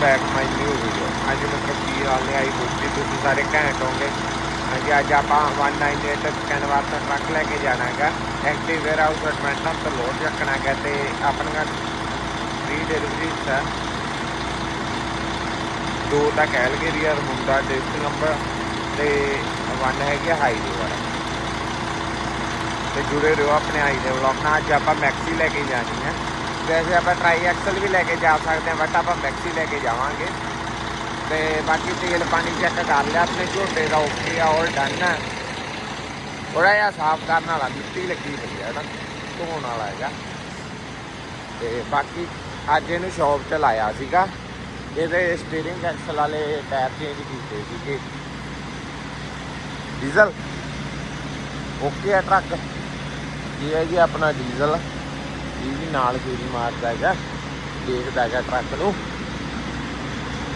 Back my new video ਅੱਜ ਮਤਲਬ ਕੀ ਹਾਲ ਨੇ? ਆਈ ਹੋਪ ਕਿ ਤੁਸੀਂ ਸਾਰੇ ਘੈਂਟ ਹੋਗੇ ਹਾਂਜੀ, ਅੱਜ ਆਪਾਂ 198 ਕੈਨਵਾਸ ਦਾ ਟਰੱਕ ਲੈ ਕੇ ਜਾਣਾ ਹੈਗਾ ਐਕਟਿਵ ਵੇਅਰ ਹਾਊਸ ਐਡਮੈਂਟਨ ਤੋਂ ਲੋਡ ਰੱਖਣਾ ਹੈਗਾ ਤੇ ਆਪਣਾ ਫ੍ਰੀ ਡਿਲੀਵਰੀ ਹੈ। ਦੋ ਤਾਂ ਕੈਲਗਰੀ ਆ ਮੁੰਡਾ ਡਿਸਟ ਨੰਬਰ ਤੇ ਵਨ ਹੈਗਾ ਹਾਈਵੇ ਵਾਲਾ। ਤੇ ਜੁੜੇ ਰਹੋ ਆਪਣੇ ਆਈ ਦੇ ਵਲੌਗ ਨਾਲ। ਅੱਜ ਆਪਾਂ ਮੈਕਸੀ ਲੈ ਕੇ ਜਾਣੀ ਹੈ। ਵੈਸੇ ਆਪਾਂ ਟਰਾਈ ਐਕਸਲ ਵੀ ਲੈ ਕੇ ਜਾ ਸਕਦੇ ਹਾਂ ਬਟ ਆਪਾਂ ਮੈਕਸੀ ਲੈ ਕੇ ਜਾਵਾਂਗੇ। ਤੇ ਬਾਕੀ ਤੇਲ ਪਾਣੀ ਚੈੱਕ ਕਰ ਲਿਆ, ਆਪਣੇ ਝੋਟੇ ਦਾ ਓਕੇ ਆ ਆਲ ਡਨ ਹੈ ਥੋੜਾ ਜਿਹਾ ਸਾਫ਼ ਕਰਨ ਵਾਲਾ, ਮਿੱਟੀ ਲੱਗੀ ਪਈ ਹੈ ਨਾ, ਧੋਣ ਵਾਲਾ ਹੈਗਾ। ਤੇ ਬਾਕੀ ਅੱਜ ਇਹਨੂੰ ਸ਼ੌਪ ਤੇ ਲਾਇਆ ਸੀਗਾ। ਇਹਦੇ ਸਟੀਅਰਿੰਗ ਐਕਸਲ ਵਾਲੇ ਟਾਇਰ ਚੇਂਜ ਕੀਤੇ ਸੀਗੇ। ਡੀਜ਼ਲ ਓਕੇ ਆ ਟਰੱਕ ਇਹ ਹੈ ਜੀ ਆਪਣਾ ਡੀਜ਼ਲ ਇਹ ਵੀ ਨਾਲ ਗੇੜੀ ਮਾਰਦਾ ਹੈਗਾ, ਦੇਖਦਾ ਹੈਗਾ ਟਰੱਕ ਨੂੰ।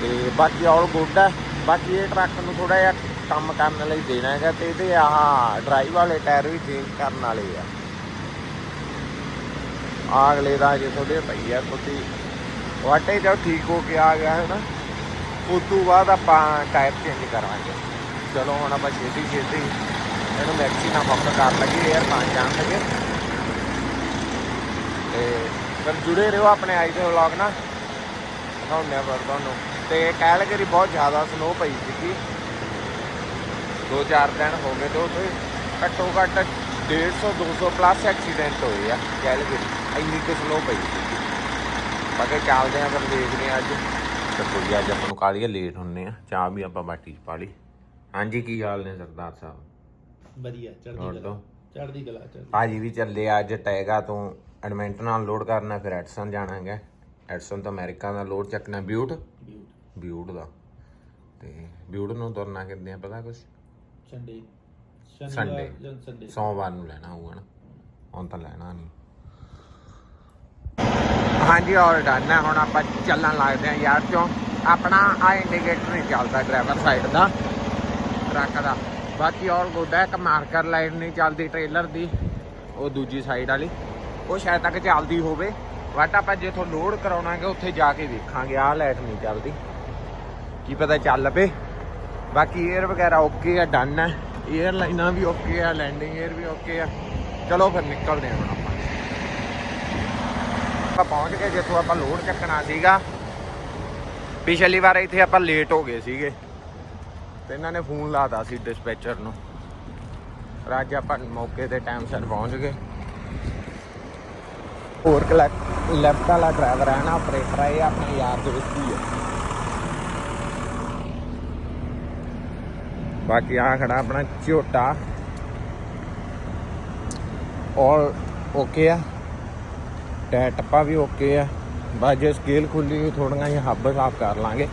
ਤੇ ਬਾਕੀ ਆਲ ਗੁੱਡ ਹੈ। ਬਾਕੀ ਇਹ ਟਰੱਕ ਨੂੰ ਥੋੜਾ ਜਿਹਾ ਕੰਮ ਕਰਨ ਲਈ ਦੇਣਾ ਹੈਗਾ ਤੇ ਇਹਦੇ ਆਹ ਡਰਾਈਵ ਵਾਲੇ ਟਾਇਰ ਵੀ ਚੇਂਜ ਕਰਨ ਵਾਲੇ ਆ। ਆਹ ਦਾ ਜੇ ਤੁਹਾਡੇ ਪਈ ਆ ਤੁਸੀਂ ਵਾਟੇ ਜਦ ਠੀਕ ਹੋ ਕੇ ਆ ਗਿਆ ਹੈ ਨਾ ਉਸ ਤੋਂ ਬਾਅਦ ਆਪਾਂ ਟਾਇਰ ਚੇਂਜ ਕਰਾਂਗੇ। ਚਲੋ ਹੁਣ ਆਪਾਂ ਛੇਤੀ ਛੇਤੀ ਇਹਨੂੰ ਮੈਕਸੀ ਨਾਲ ਫੱਕ ਕਰ ਲਈਏ 에ਅਰ ਪਾਣ ਜਾਣ ਲੱਗੇ। ਤੇ ਫਿਰ ਜੁੜੇ ਰਹੋ ਆਪਣੇ ਆਈ ਦੇ ਵਲੌਗ ਨਾਲ। ਦਿਖਾਉਂਦੇ ਆ ਫਿਰ ਤੁਹਾਨੂੰ। ਤੇ ਕੈਲਗਰੀ ਬਹੁਤ ਜ਼ਿਆਦਾ ਸਨੋ ਪਈ ਸੀਗੀ। ਦੋ ਚਾਰ ਦਿਨ ਹੋ ਗਏ ਤੇ ਉੱਥੇ ਘੱਟੋ ਘੱਟ 150 200 ਪਲੱਸ ਐਕਸੀਡੈਂਟ ਹੋਏ ਆ ਕੈਲਗਰੀ ਇੰਨੀ ਕੁ ਸਨੋ ਪਈ ਸੀਗੀ। ਬਾਕੀ ਚੱਲਦੇ ਆ ਫਿਰ ਦੇਖਦੇ ਆ ਅੱਜ। ਤੇ ਕੋਈ ਅੱਜ ਆਪਾਂ ਨੂੰ ਕਾਲੀਆ ਲੇਟ ਹੁੰਨੇ ਆ। ਚਾਹ ਵੀ ਆਪਾਂ ਬਾਟੀ ਚ ਪਾ ਲਈ। ਹਾਂਜੀ ਕੀ ਹਾਲ ਨੇ ਸਰਦਾਰ ਸਾਹਿਬ? ਵਧੀਆ ਚੜ੍ਹਦੀ ਕਲਾ। ਚੜ੍ਹਦੀ ਕਲਾ ਚੜ੍ਹਦੀ ਭਾਜੀ ਵੀ ਚੱਲੇ ਅੱਜ ਟੈਗਾ ਤੋਂ। ਐਡਮੈਂਟ ਨਾਲ ਲੋਡ ਕਰਨਾ ਫਿਰ ਐਡਸਨ ਜਾਣਾ ਹੈਗਾ ਐਡਸਨ ਤੋਂ ਅਮਰੀਕਾ ਦਾ ਲੋਡ ਚੱਕਣਾ ਬਿਊਟ? ਬਿਊਟ। ਦਾ। ਤੇ ਬਿਊਟ ਨੂੰ ਤੁਰਨਾ ਕਿੰਨੇ ਆ ਪਤਾ ਕੁਛ? ਸੰਡੇ। ਸੰਡੇ। ਸੋਮਵਾਰ ਨੂੰ ਲੈਣਾ ਹੋਊਗਾ ਨਾ ਹੁਣ ਤਾਂ ਲੈਣਾ ਨਹੀਂ ਹਾਂਜੀ ਔਰ ਡਨ ਹੈ ਹੁਣ ਆਪਾਂ ਚੱਲਣ ਲੱਗਦੇ ਹਾਂ ਯਾਰ ਚੋਂ। ਆਪਣਾ ਆ ਇੰਡੀਕੇਟਰ ਨਹੀਂ ਚੱਲਦਾ ਡਰਾਈਵਰ ਸਾਈਡ ਦਾ। ਟਰੱਕ ਦਾ। ਬਾਕੀ ਔਰ ਗੁੱਡ ਹੈ ਇੱਕ ਮਾਰਕਰ ਲਾਈਟ ਨਹੀਂ ਚੱਲਦੀ ਟ੍ਰੇਲਰ ਦੀ। ਉਹ ਦੂਜੀ ਸਾਈਡ ਵਾਲੀ। ਉਹ ਸ਼ਾਇਦ ਤੱਕ ਚੱਲਦੀ ਹੋਵੇ ਬਟ ਆਪਾਂ ਜਿੱਥੋਂ ਲੋਡ ਕਰਾਉਣਾਗੇ, ਉੱਥੇ ਜਾ ਕੇ ਵੇਖਾਂਗੇ, ਆਹ ਲਾਈਟ ਨਹੀਂ ਚੱਲਦੀ। ਕੀ ਪਤਾ ਚੱਲ ਪਏ। ਬਾਕੀ 에ਅਰ ਵਗੈਰਾ ਓਕੇ ਆ ਡਨ ਆ। 에ਅਰ ਲਾਈਨਾਂ ਵੀ ਓਕੇ ਆ ਲੈਂਡਿੰਗ 에ਅਰ ਵੀ ਓਕੇ ਆ। ਚਲੋ ਫਿਰ ਨਿਕਲਦੇ ਹਾਂ ਆਪਾਂ। ਆਪਾਂ ਪਹੁੰਚ ਗਏ ਜਿੱਥੋਂ ਆਪਾਂ ਲੋਡ ਚੱਕਣਾ ਸੀਗਾ। ਪਿਛਲੀ ਵਾਰ ਇੱਥੇ ਆਪਾਂ ਲੇਟ ਹੋ ਗਏ ਸੀਗੇ। ਤੇ ਇਹਨਾਂ ਨੇ ਫੋਨ ਲਾਤਾ ਸੀ ਡਿਸਪੈਚਰ ਨੂੰ। ਅੱਜ ਆਪਾਂ ਮੌਕੇ ਤੇ ਟਾਈਮ ਸਿਰ ਪਹੁੰਚ ਗਏ। ਹੋਰ ਲੈਫਟ ਵਾਲਾ ਡਰਾਈਵਰ ਹੈ ਨਾ ਆਪਰੇਟਰ ਹੈ, ਇਹ ਆਪਣੇ ਯਾਰ ਦੇ ਵਿੱਚ ਹੀ ਹੈ। ਬਾਕੀ ਆ ਖੜਾ ਆਪਣਾ ਝੋਟਾ। ਔਰ ਓਕੇ ਆ। ਟੈ ਟੱਪਾ ਵੀ ਓਕੇ ਆ। ਬਸ ਜੇ ਸਕੇਲ ਖੁੱਲੀ ਥੋੜੀਆਂ ਜਿਹਾ ਹੱਬ ਸਾਫ਼ ਕਰ ਲਾਂਗੇ।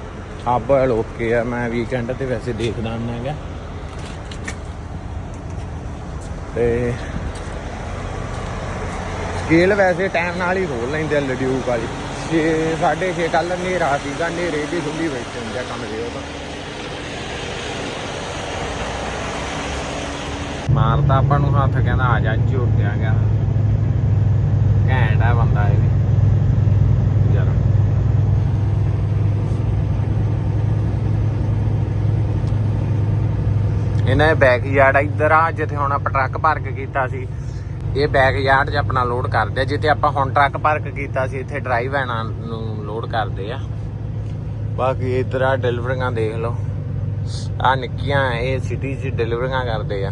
ਹੱਬ ਵਾਲ ਓਕੇ ਆ। ਮੈਂ ਵੀਕਐਂਡ ਤੇ ਵੈਸੇ ਦੇਖਦਾ ਹੁੰਦਾ ਹੈਗਾ। ਤੇ ਸਕੇਲ ਵੈਸੇ ਟਾਈਮ ਨਾਲ ਹੀ ਖੋਲ ਲੈਂਦੇ ਆ ਲਡਿਊਕ ਵਾਲੀ। 6 6:30 ਕੱਲ ਹਨੇਰਾ ਸੀਗਾ, ਹਨੇਰੇ ਦੀ ਖੁੱਲੀ ਬੈਠੇ ਹੁੰਦੇ ਆ ਕੰਮ ਉਹ ਤਾਂ। ਮਾਰਦਾ ਆਪਾਂ ਨੂੰ ਹੱਥ ਕਹਿੰਦਾ, ਆ ਜਾ ਝੋਟਿਆ ਗਿਆ ਘੈਂਟ ਆ ਬੰਦਾ ਇਹ ਵੀ। ਯਾਰ। ਇਹਨਾਂ ਬੈਕ ਯਾਰਡ ਇੱਧਰ ਆ, ਜਿੱਥੇ ਹੁਣ ਆਪਾਂ ਟਰੱਕ ਪਾਰਕ ਕੀਤਾ ਸੀ। ਇਹ ਬੈਕ ਯਾਰਡ 'ਚ ਆਪਣਾ ਲੋਡ ਕਰਦੇ ਆ, ਜਿੱਥੇ ਆਪਾਂ ਹੁਣ ਟਰੱਕ ਪਾਰਕ ਕੀਤਾ ਸੀ, ਇੱਥੇ ਡਰਾਈਵ ਵੈਨਾਂ ਨੂੰ ਲੋਡ ਕਰਦੇ ਆ। ਬਾਕੀ ਇੱਧਰ ਆ ਡਿਲੀਵਰੀਆਂ ਦੇਖ ਲਓ। ਆ ਨਿੱਕੀਆਂ, ਇਹ ਸਿਟੀ 'ਚ ਡਿਲੀਵਰੀਆਂ ਕਰਦੇ ਆ।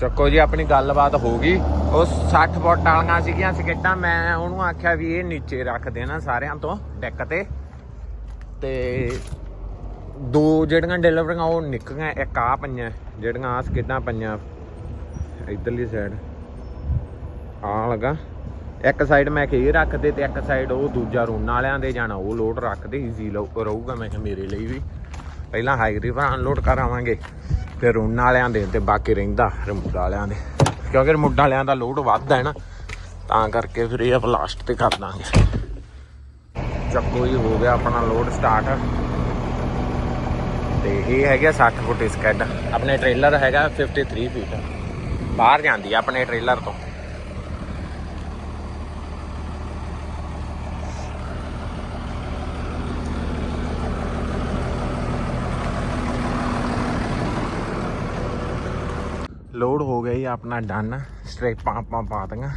ਚੱਕੋ ਜੀ, ਆਪਣੀ ਗੱਲਬਾਤ ਹੋ ਗਈ। ਉਹ 60 ਫੁੱਟ ਵਾਲੀਆਂ ਸੀਗੀਆਂ ਸਕੇਟਾਂ, ਮੈਂ ਉਹਨੂੰ ਆਖਿਆ ਵੀ ਇਹ ਨੀਚੇ ਰੱਖ ਦੇਣਾ ਸਾਰਿਆਂ ਤੋਂ ਡੈਕ ਤੇ। ਤੇ ਦੋ ਜਿਹੜੀਆਂ ਡਿਲੀਵਰੀਆਂ ਉਹ ਨਿਕਲੀਆਂ ਇੱਕ ਆ ਪਈਆਂ। ਜਿਹੜੀਆਂ ਆ ਸਕੇਟਾਂ ਪਈਆਂ ਇਧਰਲੀ ਸਾਈਡ ਆ ਲਗਾ। ਇੱਕ ਸਾਈਡ ਮੈਂ ਖੇ ਰੱਖਦੇ ਤੇ ਇੱਕ ਸਾਈਡ ਉਹ ਦੂਜਾ ਰੂਨ ਵਾਲਿਆਂ ਦੇ ਜਾਣਾ। ਉਹ ਲੋਡ ਰੱਖਦੇ ਈਜ਼ੀ ਰਹੂਗਾ ਮੈਂ ਕਿਹਾ ਮੇਰੇ ਲਈ ਵੀ। ਪਹਿਲਾਂ ਹਾਈ ਰਿਵਰ ਅਨਲੋਡ ਕਰਾਵਾਂਗੇ, ਫਿਰ ਰੂਨ ਵਾਲਿਆਂ ਦੇ ਤੇ ਬਾਕੀ ਰਹਿੰਦਾ ਰਿਮੋਟ ਵਾਲਿਆਂ ਦੇ। ਕਿਉਂਕਿ ਰਿਮੋਟ ਵਾਲਿਆਂ ਦਾ ਲੋਡ ਵੱਧ ਹੈ ਨਾ, ਤਾਂ ਕਰਕੇ ਫਿਰ ਇਹ ਆਪਾਂ ਲਾਸਟ ਤੇ ਕਰ ਦਾਂਗੇ। ਚੱਕੋ ਹੀ ਹੋ ਗਿਆ ਆਪਣਾ ਲੋਡ ਸਟਾਰਟ ਤੇ ਇਹ ਹੈਗਾ 60 ਫੁੱਟ ਸਕੈਡ ਆਪਣੇ ਟ੍ਰੇਲਰ ਹੈਗਾ 53 ਫੀਟ ਬਾਹਰ ਜਾਂਦੀ ਆ ਆਪਣੇ ਟ੍ਰੇਲਰ ਤੋਂ। ਲੋਡ ਹੋ ਗਿਆ ਜੀ ਆਪਣਾ ਡਨ। ਸਟ੍ਰੈਪਾਂ ਆਪਾਂ ਪਾ ਦੀਆਂ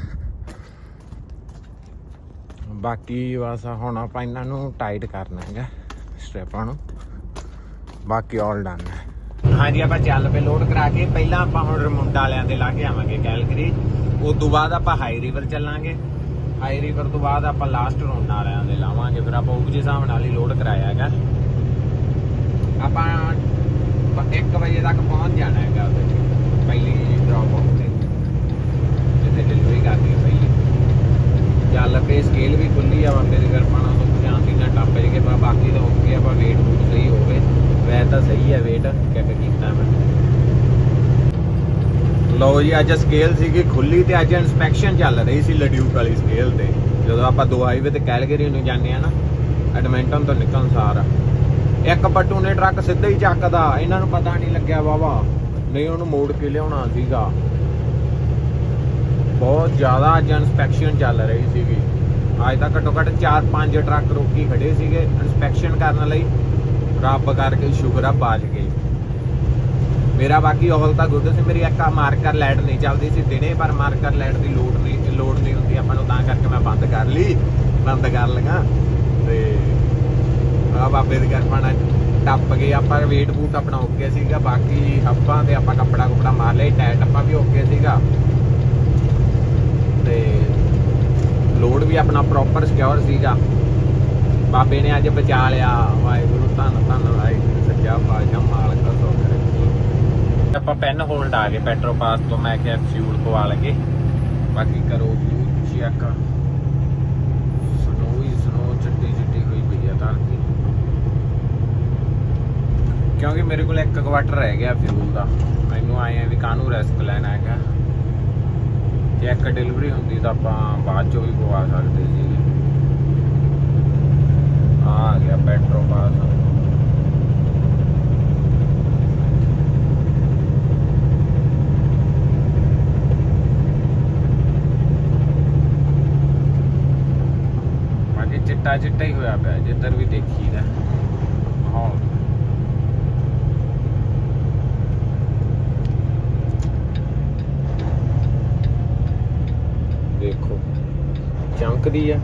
ਬਾਕੀ ਬਸ ਹੁਣ ਆਪਾਂ ਇਹਨਾਂ ਨੂੰ ਟਾਈਟ ਕਰਨਾ ਹੈਗਾ, ਸਟ੍ਰੈਪਾਂ ਨੂੰ। ਬਾਕੀ ਆਲ ਡਨ ਹੈ। ਹਾਂਜੀ, ਆਪਾਂ ਚੱਲ ਪਏ ਲੋਡ ਕਰਾ ਕੇ। ਪਹਿਲਾਂ ਆਪਾਂ ਹੁਣ ਰਮੁੰਡਾ ਵਾਲਿਆਂ ਦੇ ਲਾ ਕੇ ਆਵਾਂਗੇ ਕੈਲਗਰੀ। ਉਸ ਤੋਂ ਬਾਅਦ ਆਪਾਂ ਹਾਈ ਰਿਵਰ ਚੱਲਾਂਗੇ। ਹਾਈ ਰਿਵਰ ਤੋਂ ਬਾਅਦ ਆਪਾਂ ਲਾਸਟ ਰੋਂਡਾ ਵਾਲਿਆਂ ਦੇ ਲਾਵਾਂਗੇ। ਫਿਰ ਆਪਾਂ ਉਹ ਜਿਹੇ ਹਿਸਾਬ ਨਾਲ ਹੀ ਲੋਡ ਕਰਾਇਆ ਹੈਗਾ। ਆਪਾਂ 1 ਵਜੇ ਤੱਕ ਪਹੁੰਚ ਜਾਣਾ ਹੈਗਾ ਉੱਥੇ। ਪਹਿਲੀ ਡ੍ਰੌਪ ਆਫ ਤੇ। ਜਿੱਥੇ ਡਿਲੀਵਰੀ ਕਰਨੀ ਹੈ ਪਹਿਲੀ। ਚੱਲ ਪਏ ਸਕੇਲ ਵੀ ਖੁੱਲੀ ਆ, ਬੰਦੇ ਦੀ ਕਿਰਪਾਣਾ ਤੋਂ ਸ਼ਾਂਤੀ ਨਾਲ ਟੱਪ ਜੇ ਬਾਕੀ ਤਾਂ ਓਕੇ ਆਪਾਂ ਵੇਟ ਵੂਟ ਸਹੀ ਹੋਵੇ। ਵੈ ਤਾਂ ਸਹੀ ਹੈ, ਵੇਟ ਚੈੱਕ ਕੀਤਾ ਮੈਂ। ਲਓ ਜੀ, ਅੱਜ ਸਕੇਲ ਸੀਗੀ ਖੁੱਲੀ ਤੇ ਅੱਜ ਇਨਸਪੈਕਸ਼ਨ ਚੱਲ ਰਹੀ ਸੀ ਲਡਿਊਕ ਵਾਲੀ ਸਕੇਲ ਤੇ। ਜਦੋਂ ਆਪਾਂ ਦੋ ਹਾਈਵੇ ਤੇ ਕੈਲਗਰੀ ਨੂੰ ਜਾਂਦੇ ਆ ਨਾ ਐਡਮਿੰਟਨ ਤੋਂ ਨਿਕਲਣ ਸਾਰ। ਇੱਕ ਪੱਟੂ ਨੇ ਟਰੱਕ ਸਿੱਧਾ ਹੀ ਚੱਕਦਾ, ਇਹਨਾਂ ਨੂੰ ਪਤਾ ਨਹੀਂ ਲੱਗਿਆ ਵਾਵਾ ਨਹੀਂ, ਉਹਨੂੰ ਮੋੜ ਕੇ ਲਿਆਉਣਾ ਸੀਗਾ। ਬਹੁਤ ਜ਼ਿਆਦਾ ਅੱਜ ਇਨਸਪੈਕਸ਼ਨ ਚੱਲ ਰਹੀ ਸੀਗੀ। ਅੱਜ ਤਾਂ ਘੱਟੋ ਘੱਟ 4-5 ਟਰੱਕ ਰੋਕੀ ਖੜੇ ਸੀਗੇ ਇਨਸਪੈਕਸ਼ਨ ਕਰਨ ਲਈ। ਰੱਬ ਕਰਕੇ ਸ਼ੁਕਰ ਆ ਬਾਜ ਗਏ ਮੇਰਾ ਬਾਕੀ ਹਾਲ ਤਾਂ ਗੁੱਡ ਸੀ ਮੇਰੀ ਇੱਕ ਮਾਰਕਰ ਲਾਈਟ ਨਹੀਂ ਚੱਲਦੀ ਸੀ ਦਿਨੇ, ਪਰ ਮਾਰਕਰ ਲਾਈਟ ਦੀ ਲੋਡ ਨਹੀਂ ਲੋਡ ਨਹੀਂ ਹੁੰਦੀ। ਆਪਾਂ ਨੂੰ ਤਾਂ ਕਰਕੇ ਮੈਂ ਬੰਦ ਕਰ ਲਈ, ਬੰਦ ਕਰ ਲਗਾ ਤੇ ਆ ਬਾਬੇ ਦੀ ਕਿਰਪਾ ਨਾਲ ਟੱਪ ਗਏ। ਆਪਾਂ ਵੇਟ ਬੂਟ ਆਪਣਾ ਓਕੇ ਸੀਗਾ। ਬਾਕੀ ਹੱਪਾਂ ਤੇ ਆਪਾਂ ਕੱਪੜਾ ਕੁਪੜਾ ਮਾਰ ਲਿਆ ਟਾਇਰ ਟੱਪਾ ਵੀ ਓਕੇ ਸੀਗਾ। ਤੇ ਲੋਡ ਵੀ ਆਪਣਾ ਪ੍ਰੋਪਰ ਸਿਕਿਉਰ ਸੀਗਾ। ਬਾਬੇ ਨੇ ਅੱਜ ਬਚਾ ਲਿਆ। ਵਾਹਿਗੁਰੂ ਧੰਨ ਧੰਨ ਵਾਹਿਗੁਰੂ, ਸੱਚਾ ਪਾਤਸ਼ਾਹ, ਮਾਲਕ ਦਾ ਸੋਖਰ ਆਪਾਂ ਪੈਨ ਹੋਲਡ ਆ ਗਏ ਪੈਟਰੋ ਪਾਸ ਤੋਂ, ਮੈਂ ਕਿਹਾ ਫਿਊਲ ਪਵਾ ਲਗੇ ਬਾਕੀ ਕਰੋ ਵਿਊ ਚੈੱਕ ਸਨੋ ਹੀ ਸਨੋ, ਚਿੱਟੀ ਚਿੱਟੀ ਹੋਈ ਪਈ ਆ ਧਰਤੀ। ਕਿਉਂਕਿ ਮੇਰੇ ਕੋਲ ਇੱਕ ਕੁਆਟਰ ਰਹਿ ਗਿਆ ਫਿਊਲ ਦਾ। ਮੈਨੂੰ ਆਏ ਆ ਵੀ ਕਾਹਨੂੰ ਰਿਸਕ ਲੈਣਾ ਹੈਗਾ। ਜੇ ਇੱਕ ਡਿਲੀਵਰੀ ਹੁੰਦੀ ਤਾਂ ਆਪਾਂ ਬਾਅਦ ਚੋਂ ਵੀ ਪਵਾ ਸਕਦੇ ਜੀ। ਆ ਗਿਆ ਪੈਟਰੋ ਪਾਸ ਬਾਕੀ ਚਿੱਟਾ ਚਿੱਟਾ ਹੀ ਹੋਇਆ ਪਿਆ, ਜਿੱਧਰ ਵੀ ਦੇਖੀਦਾ। ਹਾਂ ਦੇਖੋ ਚਮਕਦੀ ਆ।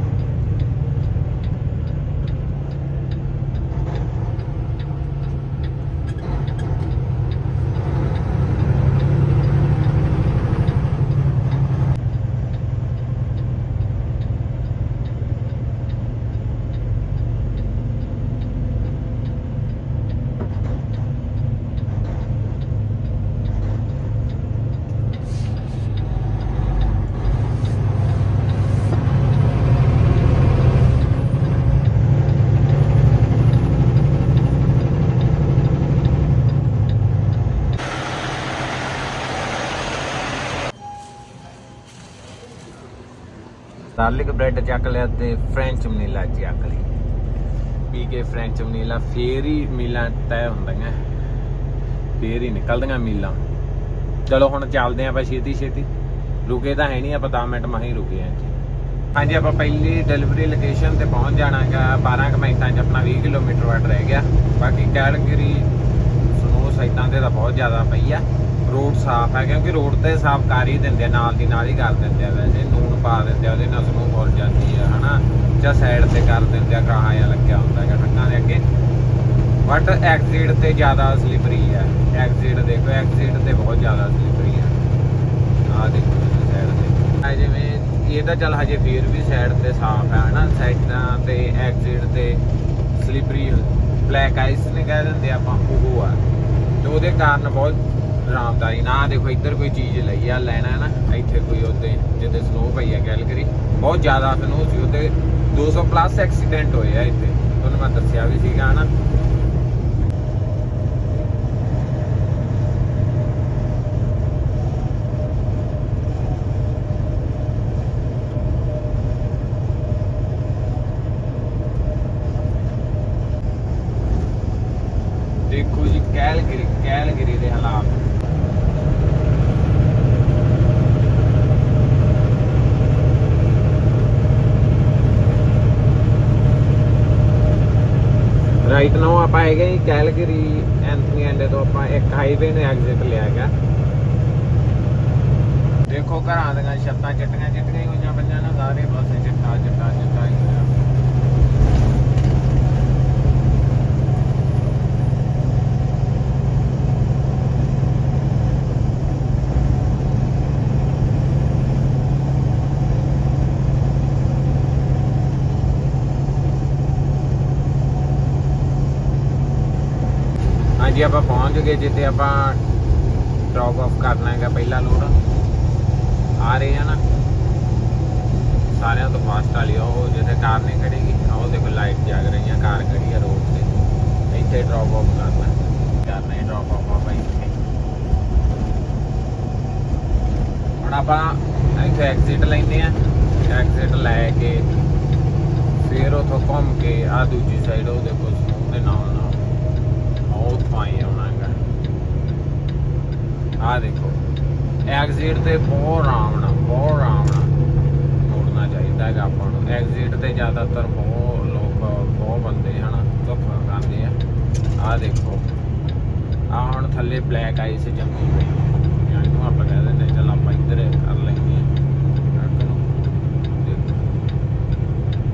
ਗਾਰਲਿਕ ਬ੍ਰੈਡ ਚੱਕ ਲਿਆ ਤੇ ਫ੍ਰੈਂਚ ਵਨੀਲਾ ਚੱਕ ਲਈ। ਪੀ ਕੇ ਫ੍ਰੈਂਚ ਵਨੀਲਾ ਫੇਰ ਹੀ ਮੀਲਾਂ ਤੈਅ ਹੁੰਦੀਆਂ। ਫੇਰ ਹੀ ਨਿਕਲਦੀਆਂ ਮੀਲਾਂ। ਚਲੋ ਹੁਣ ਚੱਲਦੇ ਆਂ ਆਪਾਂ ਛੇਤੀ ਛੇਤੀ। ਰੁਕੇ ਤਾਂ ਹੈ ਨਹੀਂ ਆਪਾਂ 10 ਮਿੰਟ ਮਹੀਂ ਰੁਕੇ ਆਂ ਜੀ ਹਾਂਜੀ, ਆਪਾਂ ਪਹਿਲੀ ਡਿਲੀਵਰੀ ਲੋਕੇਸ਼ਨ ਤੇ ਪਹੁੰਚ ਜਾਣਾ ਹੈਗਾ 12 ਕੁ ਮਿੰਟਾਂ 'ਚ ਆਪਣਾ 20 ਕਿਲੋਮੀਟਰ ਵੱਟ ਰਹਿ ਗਿਆ। ਬਾਕੀ ਕੈਲਗਰੀ, ਸਨੋ ਸਾਈਟਾਂ ਤੇ ਤਾਂ ਬਹੁਤ ਜ਼ਿਆਦਾ ਪਈ ਆ। ਰੋਡ ਸਾਫ਼ ਹੈ, ਕਿਉਂਕਿ ਰੋਡ ਤੇ ਸਾਫ਼ ਕਰ ਹੀ ਦਿੰਦੇ ਆ, ਨਾਲ ਦੀ ਨਾਲ ਹੀ ਕਰ ਦਿੰਦੇ ਆ ਵੈਸੇ। ਨੂਨ ਪਾ ਦਿੰਦੇ ਆ, ਉਹਦੇ ਨਾਲ ਸਨੋ ਖੁਰ ਜਾਂਦੀ ਆ, ਹਨਾ? ਜਾਂ ਸਾਈਡ ਤੇ ਕਰ ਦਿੰਦੇ ਆ, ਗਾਹਾਂ ਜਾਂ ਲੱਗਿਆ ਹੁੰਦਾ ਹੈਗਾ ਟੰਗਾਂ ਦੇ ਅੱਗੇ। ਬਟ ਐਕਸੀਡ ਤੇ ਜ਼ਿਆਦਾ ਸਲਿਪਰੀ ਹੈ ਐਕਸੀਡ ਦੇਖੋ ਐਕਸੀਡ ਤੇ ਬਹੁਤ ਜ਼ਿਆਦਾ ਸਲਿਪਰੀ ਹੈ ਆਹ ਦੇਖੋ ਸਾਈਡ ਤੇ। ਆ ਜਿਵੇਂ, ਇਹ ਤਾਂ ਚੱਲ ਹਜੇ ਫੇਰ ਵੀ ਸਾਈਡ ਤੇ ਸਾਫ਼ ਹੈ ਹਨਾ? ਸਾਈਡਾਂ ਤੇ ਐਕਸੀਡ ਤੇ ਸਲਿਪਰੀ ਬਲੈਕ ਆਈਸ ਨੇ ਕਹਿ ਦਿੰਦੇ ਆਪਾਂ, ਉਹ ਆ। ਤੇ ਉਹਦੇ ਕਾਰਨ ਬਹੁਤ ਆਰਾਮਦਾਰੀ ਨਾ ਦੇਖੋ ਇੱਧਰ ਕੋਈ ਚੀਜ਼ ਲਈ ਆ, ਲੈਣਾ ਹੈ ਨਾ, ਇੱਥੇ ਕੋਈ ਉਹਦੇ ਜਿੱਦੇ ਸਨੋ ਪਈ ਆ ਕੈਲਗਰੀ ਬਹੁਤ ਜ਼ਿਆਦਾ ਸਨੋ ਸੀ, ਉਹਦੇ 200 ਪਲੱਸ ਐਕਸੀਡੈਂਟ ਹੋਏ ਆ ਇੱਥੇ। ਤੁਹਾਨੂੰ ਮੈਂ ਦੱਸਿਆ ਵੀ ਸੀਗਾ, ਹਨਾ। ਰਾਈਟ ਨਾਓ ਆਪਾਂ ਹੈਗੇ ਜੀ, ਕੈਲਗਰੀ, ਐਂਥਨੀ ਐਂਡੇ ਤੋਂ ਆਪਾਂ ਇੱਕ ਹਾਈਵੇ ਨੇ ਐਗਜ਼ਿਟ ਲਿਆ ਹੈਗਾ। ਦੇਖੋ ਘਰਾਂ ਦੀਆਂ ਛੱਤਾਂ ਚਿੱਟੀਆਂ ਚਿੱਟੀਆਂ ਹੋਈਆਂ ਪਈਆਂ ਨੇ, ਸਾਰੇ ਪਾਸੇ ਚਿੱਟਾ ਚਿੱਟਾ ਚਿੱਟਾ ਹਾਂਜੀ ਆਪਾਂ ਪਹੁੰਚ ਗਏ ਜਿੱਥੇ ਆਪਾਂ ਡ੍ਰੌਪ ਆਫ ਕਰਨਾ ਹੈਗਾ ਪਹਿਲਾ ਲੋਡ ਆ ਰਹੇ ਆ ਨਾ। ਸਾਰਿਆਂ ਤੋਂ ਫਾਸਟ ਵਾਲੀ ਆ, ਉਹ ਜਿੱਥੇ ਕਾਰ ਨਹੀਂ ਖੜੇਗੀ ਆਹ ਉਹ ਦੇਖੋ ਲਾਈਟ ਜਗ ਰਹੀ ਆ ਕਾਰ ਖੜੀ ਆ ਰੋਡ ਤੇ। ਇੱਥੇ ਡ੍ਰੌਪ ਆਫ ਕਰਨਾ। ਕਰਨਾ ਹੀ ਡ੍ਰੌਪ ਆਫ ਆ ਭਾਈ। ਇੱਥੇ। ਹੁਣ ਆਪਾਂ ਇੱਥੇ ਐਗਜ਼ਿਟ ਲੈਂਦੇ ਆ। ਐਗਜ਼ਿਟ ਲੈ ਕੇ ਫਿਰ ਉਥੋਂ ਘੁੰਮ ਕੇ ਆ ਦੂਜੀ ਸਾਈਡ ਉਹ ਦੇਖੋ ਸਮੂਹ ਦੇ ਨਾਲ। ਉਹ ਪਾਈ ਆਉਣਾ ਆ ਦੇਖੋ ਐਗਜ਼ਿਟ ਤੇ ਬਹੁਤ ਆਰਾਮ ਨਾਲ, ਬਹੁਤ ਆਰਾਮ ਨਾਲ ਮੁੜਨਾ ਚਾਹੀਦਾ ਹੈਗਾ ਆਪਾਂ ਨੂੰ। ਐਗਜ਼ਿਟ ਤੇ ਜ਼ਿਆਦਾਤਰ ਬਹੁਤ ਲੋਕ, ਬਹੁਤ ਬੰਦੇ ਹਨ ਧੁੱਪ ਖਾਂਦੇ ਆ। ਆ ਦੇਖੋ ਆ ਹੁਣ ਥੱਲੇ ਬਲੈਕ ਆਈਸ ਜੰਮੀ ਪਈ ਹੈ ਇਹਨੂੰ ਆਪਾਂ ਕਹਿ ਦਿੰਦੇ ਚੱਲ ਆਪਾਂ ਇੱਧਰ ਕਰ ਲੈਂਦੇ ਆ।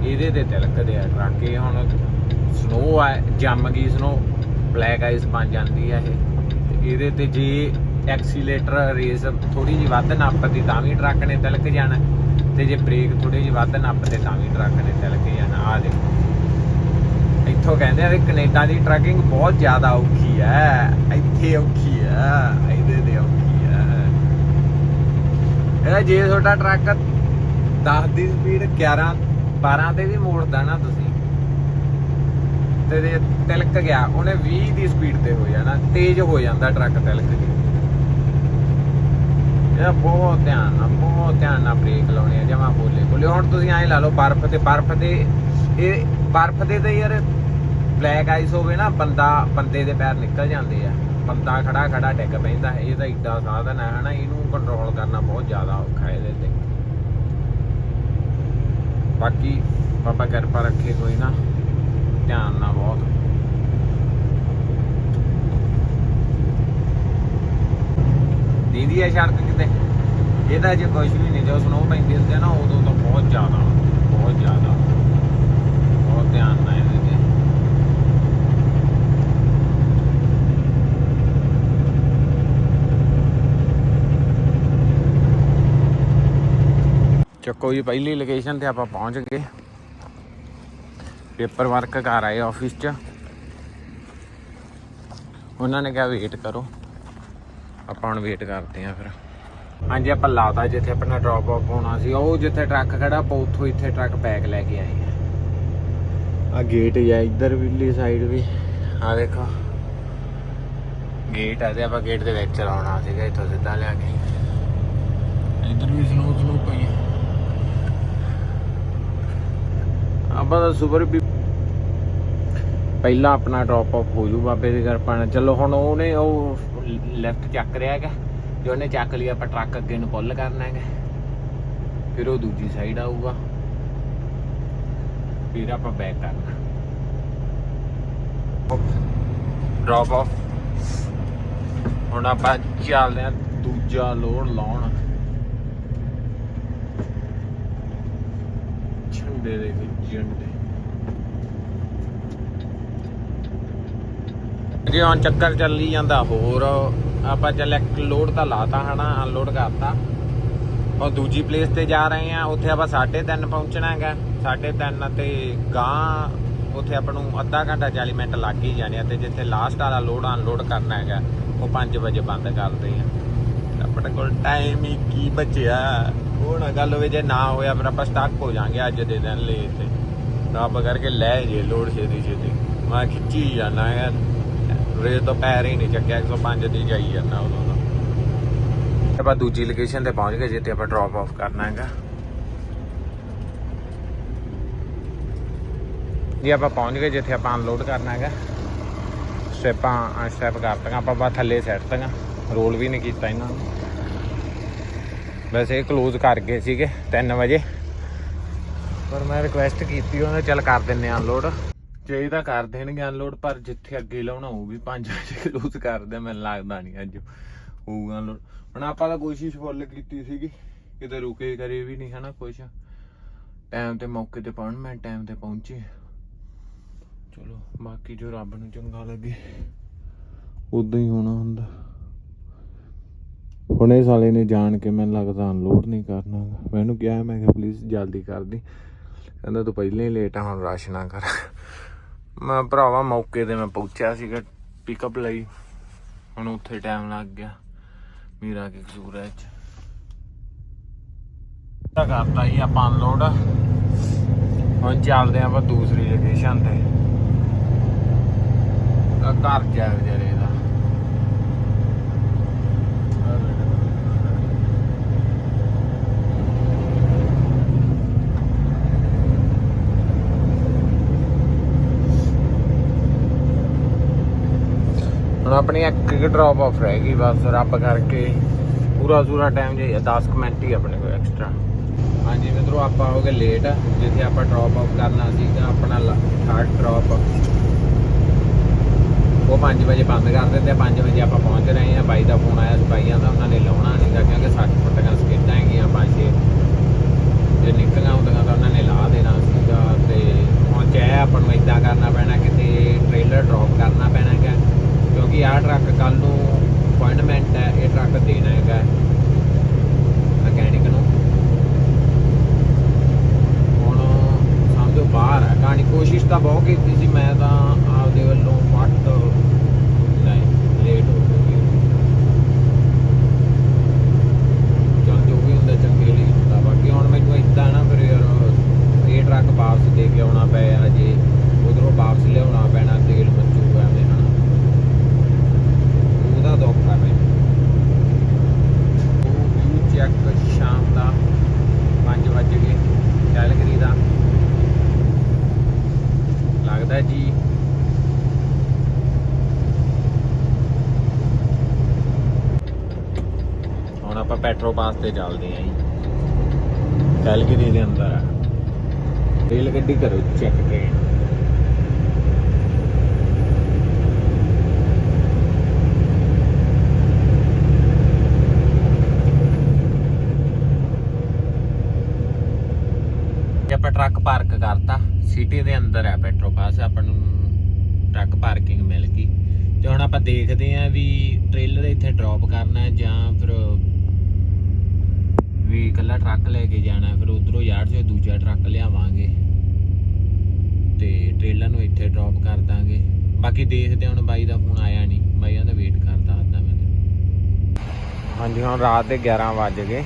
ਇਹਦੇ ਤੇ ਤਿਲਕਦੇ ਆ। ਟਰੱਕ ਇਹ ਹੁਣ ਸਨੋ ਆ, ਜੰਮ ਗਈ ਸਨੋ ਬਲੈਕ ਆਈਸ ਬਣ ਜਾਂਦੀ ਹੈ ਇਹ। ਇਹਦੇ ਤੇ ਜੇ ਐਕਸੀਲੇਟਰ ਰੇਸ ਥੋੜੀ ਜਿਹੀ ਵੱਧ ਨੱਪਦੀ ਤਾਂ ਵੀ ਟਰੱਕ ਨੇ ਤਿਲਕ ਜਾਣਾ। ਤੇ ਜੇ ਬ੍ਰੇਕ ਥੋੜੀ ਜਿਹੀ ਵੱਧ ਨੱਪਦੇ ਤਾਂ ਵੀ ਟਰੱਕ ਨੇ ਤਿਲਕ ਜਾਣਾ। ਆ ਦੇਖੋ। ਇੱਥੋਂ ਕਹਿੰਦੇ ਆ ਵੀ ਕੈਨੇਡਾ ਦੀ ਟਰੱਕਿੰਗ ਬਹੁਤ ਜ਼ਿਆਦਾ ਔਖੀ ਹੈ ਇੱਥੇ ਔਖੀ ਹੈ ਇਹਦੇ ਤੇ ਔਖੀ ਹੈ ਇਹ ਜੇ ਤੁਹਾਡਾ ਟਰੱਕ 10 ਦੀ ਸਪੀਡ 11 12 ਤੇ ਵੀ ਮੋੜਦਾ ਨਾ ਤੁਸੀਂ ਤੇ ਜੇ ਤਿਲਕ ਗਿਆ, ਉਹਨੇ 20 ਦੀ ਸਪੀਡ ਤੇ ਹੋ ਜਾਣਾ, ਤੇਜ਼ ਹੋ ਜਾਂਦਾ ਟਰੱਕ ਤਿਲਕ ਕੇ। ਇਹ ਬਹੁਤ ਧਿਆਨ ਨਾਲ ਬਹੁਤ ਧਿਆਨ ਨਾਲ ਬ੍ਰੇਕ ਲਾਉਣੇ ਆ, ਜਮਾ ਬੋਲੇ ਬੋਲੇ। ਹੁਣ ਤੁਸੀਂ ਐਂ ਲਾ ਲਓ, ਬਰਫ਼ ਤੇ ਬਰਫ਼ ਤੇ ਇਹ ਬਰਫ਼ ਦੇ ਤੇ ਯਾਰ ਬਲੈਕ ਆਈਸ ਹੋਵੇ ਨਾ, ਬੰਦਾ, ਬੰਦੇ ਦੇ ਪੈਰ ਨਿਕਲ ਜਾਂਦੇ ਆ। ਬੰਦਾ ਖੜਾ ਖੜਾ ਡਿੱਗ ਪੈਂਦਾ, ਇਹ ਤਾਂ ਏਡਾ ਸਾਧਨ ਹੈ ਹਨਾ, ਇਹਨੂੰ ਕੰਟਰੋਲ ਕਰਨਾ ਬਹੁਤ ਜ਼ਿਆਦਾ ਔਖਾ ਹੈ ਇਹਦੇ ਤੇ। ਬਾਕੀ ਬਾਬਾ ਕਿਰਪਾ ਰੱਖੇ ਕੋਈ ਨਾ। ਧਿਆਨ ਨਾਲ ਬਹੁਤ ਦੀਦੀ ਆ ਸੜਕ ਕਿਤੇ? ਇਹਦਾ ਜੇ ਕੁਝ ਵੀ ਨਹੀਂ, ਜੋ ਸਨੋ ਪੈਂਦੀ ਹੁੰਦੀ ਨਾ, ਉਦੋਂ ਤਾਂ ਬਹੁਤ ਜ਼ਿਆਦਾ ਬਹੁਤ ਜ਼ਿਆਦਾ। ਬਹੁਤ ਧਿਆਨ ਨਾਲ ਇਹਦੇ ਤੇ। ਚੱਕੋ ਜੀ, ਪਹਿਲੀ ਲੋਕੇਸ਼ਨ ਤੇ ਆਪਾਂ ਪਹੁੰਚ ਗਏ। ਪੇਪਰ ਵਰਕ ਕਰ ਆਏ ਆਫਿਸ 'ਚ। ਉਹਨਾਂ ਨੇ ਕਿਹਾ ਵੇਟ ਕਰੋ। ਆਪਾਂ ਹੁਣ ਵੇਟ ਕਰਦੇ ਆਂ ਫਿਰ। ਹਾਂਜੀ, ਆਪਾਂ ਲਾਤਾ ਜਿੱਥੇ ਆਪਣਾ ਡ੍ਰੌਪ ਆਫ ਹੋਣਾ ਸੀ। ਉਹ ਜਿੱਥੇ ਟਰੱਕ ਖੜਾ, ਆਪਾਂ ਉੱਥੋਂ ਇੱਥੇ ਟਰੱਕ ਬੈਕ ਲੈ ਕੇ ਆਏ ਆ ਆ ਗੇਟ ਹੀ ਆ ਇੱਧਰ ਵੀਲੀ ਸਾਈਡ ਵੀ। ਆ ਦੇਖੋ। ਗੇਟ ਆ ਤੇ ਆਪਾਂ ਗੇਟ ਦੇ ਵਿੱਚ ਲਾਉਣਾ ਸੀਗਾ, ਇੱਥੋਂ ਸਿੱਧਾ ਲਿਆ ਕੇ। ਇੱਧਰ ਵੀ ਸਨੋ ਸਨੋ ਪਈ ਹੈ ਆਪਾਂ ਦਾ ਸੁਪਰ ਵੀ ਪਹਿਲਾਂ ਆਪਣਾ ਡ੍ਰੌਪ ਆਫ ਹੋ ਜੂ ਬਾਬੇ ਦੀ ਕਿਰਪਾ ਨਾਲ। ਚਲੋ ਹੁਣ ਉਹਨੇ ਉਹ ਲੈਫਟ ਚੱਕ ਰਿਹਾ ਹੈਗਾ। ਜੋ ਉਹਨੇ ਚੱਕ ਲਿਆ ਆਪਾਂ ਟਰੱਕ ਅੱਗੇ ਨੂੰ ਪੁੱਲ ਕਰਨਾ ਹੈਗਾ। ਫਿਰ ਉਹ ਦੂਜੀ ਸਾਈਡ ਆਊਗਾ। ਫਿਰ ਆਪਾਂ ਬੈਕ ਕਰਨਾ। ਡ੍ਰੌਪ ਆਫ ਹੁਣ ਆਪਾਂ ਚੱਲਦੇ ਆ ਦੂਜਾ ਲੋਡ ਲਾਉਣ। ਝੰਡੇ ਦੇ ਵਿੱਚ ਝੰਡੇ ਜੇ ਹੁਣ ਚੱਕਰ ਚੱਲੀ ਜਾਂਦਾ ਹੋਰ, ਆਪਾਂ ਚੱਲ ਇੱਕ ਲੋਡ ਤਾਂ ਲਾਤਾ ਹਨਾ ਅਨਲੋਡ ਕਰਤਾ। ਉਹ ਦੂਜੀ ਪਲੇਸ ਤੇ ਜਾ ਰਹੇ ਆ, ਉੱਥੇ ਆਪਾਂ 3:30 ਪਹੁੰਚਣਾ ਹੈਗਾ। 3:30 ਤੇ ਗਾਂ ਉੱਥੇ ਆਪਾਂ ਨੂੰ ਅੱਧਾ ਘੰਟਾ 40 ਮਿੰਟ ਲੱਗ ਹੀ ਜਾਣੇ ਆ, ਤੇ ਜਿੱਥੇ ਲਾਸਟ ਵਾਲਾ ਲੋਡ ਅਨਲੋਡ ਕਰਨਾ ਹੈਗਾ, ਉਹ 5 ਵਜੇ ਬੰਦ ਕਰਦੇ ਆ ਆਪਣੇ ਕੋਲ ਟਾਈਮ ਹੀ ਕੀ ਬਚਿਆ। ਉਹ ਨਾ ਗੱਲ ਹੋਵੇ ਜੇ ਨਾ ਹੋਇਆ, ਫਿਰ ਆਪਾਂ ਸਟਕ ਹੋ ਜਾਾਂਗੇ ਅੱਜ ਦੇ ਦਿਨ ਲਈ ਤੇ ਰੱਬ ਕਰਕੇ ਲੈ ਜੇ ਲੋਡ ਛੇਤੀ ਛੇਤੀ। ਮੈਂ ਖਿੱਚੀ ਜਾਣਾ ਹੈ ਰੇਤ ਤੋਂ ਪੈਰ ਹੀ ਨਹੀਂ ਚੱਕਿਆ 105 ਦੀ ਜਾਈ ਜਾਂਦਾ ਉਦੋਂ ਦਾ ਆਪਾਂ ਦੂਜੀ ਲੋਕੇਸ਼ਨ ਤੇ ਪਹੁੰਚ ਗਏ, ਜਿੱਥੇ ਆਪਾਂ ਡ੍ਰੌਪ ਆਫ ਕਰਨਾ ਹੈਗਾ। ਜੀ ਆਪਾਂ ਪਹੁੰਚ ਗਏ, ਜਿੱਥੇ ਆਪਾਂ ਅਨਲੋਡ ਕਰਨਾ ਹੈਗਾ। ਸਟੈਪਾਂ ਸਟੈਪ ਕਰਤੀਆਂ, ਆਪਾਂ ਬਾ ਥੱਲੇ ਸੈੱਟ ਤੀਆਂ। ਰੋਲ ਵੀ ਨਹੀਂ ਕੀਤਾ ਇਹਨਾਂ ਨੂੰ। ਵੈਸੇ ਕਲੋਜ਼ ਕਰ ਗਏ ਸੀਗੇ 3 ਵਜੇ। ਪਰ ਮੈਂ ਰਿਕੁਐਸਟ ਕੀਤੀ, ਉਹਨੇ ਚੱਲ ਕਰ ਦਿੰਨੇ ਆ ਅਨਲੋਡ ਚਾਹੀਦਾ ਕਰ ਦੇਣਗੇ ਅਨਲੋਡ ਪਰ ਜਿੱਥੇ ਅੱਗੇ ਲਾਉਣਾ ਉਹ ਵੀ 5 ਵਜੇ ਕਲੋਜ਼ ਕਰਦੇ ਮੈਨੂੰ ਲੱਗਦਾ ਨਹੀਂ ਅੱਜ ਹੋਊਗਾ ਅਨਲੋਡ ਹੁਣ ਆਪਾਂ ਤਾਂ ਕੋਸ਼ਿਸ਼ ਫੁੱਲ ਕੀਤੀ ਸੀਗੀ, ਕਿਤੇ ਰੁਕੇ ਕਰੇ ਵੀ ਨਹੀਂ ਹਨਾ ਕੁਛ। ਟਾਈਮ ਤੇ ਮੌਕੇ ਤੇ ਪਹੁੰਚ, ਮੈਂ ਟਾਈਮ ਤੇ ਪਹੁੰਚੇ। ਚਲੋ, ਬਾਕੀ ਜੋ ਰੱਬ ਨੂੰ ਚੰਗਾ ਲੱਗੇ, ਉਦਾਂ ਹੀ ਹੋਣਾ ਹੁੰਦਾ। ਹੁਣ ਇਹ ਸਾਲੇ ਨੇ ਜਾਣ ਕੇ ਮੈਨੂੰ ਲੱਗਦਾ ਅਨਲੋਡ ਨਹੀਂ ਕਰਨਾ ਗਾ। ਮੈਨੂੰ ਕਿਹਾ, ਮੈਂ ਕਿਹਾ ਪਲੀਜ਼ ਜਲਦੀ ਕਰ ਦੀ। ਕਹਿੰਦਾ, ਤੂੰ ਪਹਿਲਾਂ ਹੀ ਲੇਟ ਆ, ਹੁਣ ਰਸ਼ ਨਾ ਕਰ। ਮੈਂ ਭਰਾਵਾ ਮੌਕੇ ਤੇ ਮੈਂ ਪਹੁੰਚਿਆ ਸੀਗਾ ਪਿਕਅਪ ਲਈ। ਹੁਣ ਉੱਥੇ ਟਾਈਮ ਲੱਗ ਗਿਆ। ਮੇਰਾ ਕੀ ਕਸੂਰ ਹੈ ਚ? ਤਾਂ ਕਰਤਾ ਹੀ ਆਪਾਂ ਅਨਲੋਡ ਹੁਣ ਚੱਲਦੇ ਆਂ ਆਪਾਂ ਦੂਸਰੀ ਲੋਕੇਸ਼ਨ ਤੇ। ਘਰ ਜਾ ਵਿਚਾਰੇ। ਆਪਣੀ ਇੱਕ ਇੱਕ ਡ੍ਰੌਪ ਆਫ ਰਹਿ ਗਈ ਬਸ, ਰੱਬ ਕਰਕੇ। ਪੂਰਾ ਪੂਰਾ ਟਾਈਮ ਜੇ 10 ਮਿੰਟ ਹੀ ਆਪਣੇ ਕੋਲ ਐਕਸਟਰਾ ਹਾਂਜੀ ਮਿੱਤਰੋ, ਆਪਾਂ ਹੋ ਗਏ ਲੇਟ ਜਿੱਥੇ ਆਪਾਂ ਡ੍ਰੌਪ ਆਫ ਕਰਨਾ ਸੀਗਾ, ਆਪਣਾ ਥਰਡ ਡ੍ਰੌਪ ਉਹ 5 ਵਜੇ ਬੰਦ ਕਰ ਦਿੰਦੇ 5 ਵਜੇ ਆਪਾਂ ਪਹੁੰਚ ਰਹੇ ਹਾਂ ਬਾਈ ਦਾ ਫੋਨ ਆਇਆ ਸੀ ਬਾਈਆਂ ਦਾ ਉਹਨਾਂ ਨੇ ਲਾਉਣਾ ਨਹੀਂਗਾ ਕਿਉਂਕਿ 60 ਫੁੱਟਾਂ ਸਕੇਟਾਂ ਹੈਗੀਆਂ ਪੰਜ ਛੇ। ਜੇ ਨਿਕਲੀਆਂ ਹੁੰਦੀਆਂ ਤਾਂ ਉਹਨਾਂ ਨੇ ਲਾ ਦੇਣਾ ਸੀਗਾ ਤੇ ਹੁਣ ਚਾਹੇ ਆਪਾਂ ਨੂੰ ਇਦਾਂ ਕਰਨਾ ਪੈਣਾ, ਕਿਤੇ ਟ੍ਰੇਲਰ ਡ੍ਰੌਪ ਕਰਨਾ ਪੈਣਾ ਹੈਗਾ। ਕਿਉਂਕਿ ਆਹ ਟਰੱਕ ਕੱਲ ਨੂੰ ਅਪਾਇੰਟਮੈਂਟ ਹੈ, ਇਹ ਟਰੱਕ ਦੇਣਾ ਹੈਗਾ ਮਕੈਨਿਕ ਨੂੰ। ਹੁਣ ਸਮਝੋ ਬਾਹਰ ਹੈ ਕਹਾਣੀ ਕੋਸ਼ਿਸ਼ ਤਾਂ ਬਹੁਤ ਕੀਤੀ ਸੀ, ਮੈਂ ਤਾਂ ਆਪਦੇ ਵੱਲੋਂ ਵੱਟ ਨਹੀਂ ਲੇਟ ਹੋ ਗਈ ਚਲ ਜੋ ਵੀ ਹੁੰਦਾ ਚੰਗੇ ਲਈ ਹੁੰਦਾ, ਬਾਕੀ ਹੁਣ ਮੈਨੂੰ ਇਦਾਂ ਨਾ ਫਿਰ ਯਾਰ, ਇਹ ਟਰੱਕ ਵਾਪਸ ਦੇ ਕੇ ਆਉਣਾ ਪਿਆ ਜੇ ਉਧਰੋਂ ਵਾਪਸ ਲਿਆਉਣਾ ਪੈਣਾ ਤੇਲ ਮੱਚੂਗਾ ਐਵੇਂ ਹਨਾ ਉਹਦਾ ਦੁੱਖ ਆ ਮੈਨੂੰ ਉਹ ਵਿਊ ਚੈੱਕ ਸ਼ਾਮ ਦਾ 5 ਵਜੇ ਗਏ ਕੈਲਗਰੀ ਦਾ ਲੱਗਦਾ ਜੀ ਹੁਣ ਆਪਾਂ ਪੈਟਰੋ ਚੱਲਦੇ ਆਂ ਜੀ। ਕੈਲਗਰੀ ਦੇ ਅੰਦਰ ਆ। ਰੇਲ ਗੱਡੀ ਕਰੋ ਚੈੱਕ ਟ੍ਰੇਨ। ਆਪਾਂ ਟਰੱਕ ਪਾਰਕ ਕਰਤਾ। ਸਿਟੀ ਦੇ ਅੰਦਰ ਹੈ ਪੈਟਰੋ ਪਾਸ, ਆਪਾਂ ਨੂੰ ਟਰੱਕ ਪਾਰਕਿੰਗ ਮਿਲ ਗਈ। ਤੇ ਹੁਣ ਆਪਾਂ ਦੇਖਦੇ ਆਂ ਵੀ ਟ੍ਰੇਲਰ ਇੱਥੇ ਡ੍ਰੌਪ ਕਰਨਾ ਜਾਂ ਫਿਰ ਵੀ ਇਕੱਲਾ ਟਰੱਕ ਲੈ ਕੇ ਜਾਣਾ, ਫਿਰ ਉਧਰੋਂ ਯਾਰਡ 'ਚੋਂ ਦੂਜਾ ਟਰੱਕ ਲਿਆਵਾਂਗੇ ਤੇ ਟ੍ਰੇਲਰ ਨੂੰ ਇੱਥੇ ਡ੍ਰੌਪ ਕਰ ਦਾਂਗੇ। ਬਾਕੀ ਦੇਖਦੇ ਹੁਣ ਬਾਈ ਦਾ ਫੋਨ ਆਇਆ ਨਹੀਂ, ਬਾਈਆਂ ਦਾ ਵੇਟ ਕਰਦਾ ਆਦਾ ਮੈਂ ਹਾਂਜੀ, ਹੁਣ ਰਾਤ ਦੇ 11 ਵੱਜ ਗਏ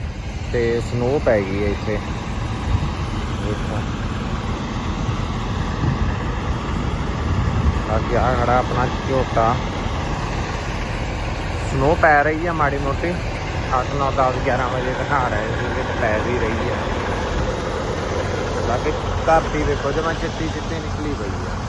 ਤੇ ਸਨੋ ਪੈ ਗਈ ਹੈ ਇੱਥੇ। ਦੇਖੋ। ਅੱਗੇ ਆ ਖੜਾ ਆਪਣਾ ਝੋਟਾ। ਸਨੋ ਪੈ ਰਹੀ ਹੈ ਮਾੜੀ ਮੋਟੀ। 8 9 10 11 ਵਜੇ ਦਿਖਾ ਰਹੇ ਸੀ ਕਿ ਪੈ ਵੀ ਰਹੀ ਹੈ। ਬਾਕੀ ਧਰਤੀ ਵੇਖੋ ਮੈਂ ਚਿੱਟੀ ਚਿੱਟੀ ਨਿਕਲੀ ਪਈ ਹੈ।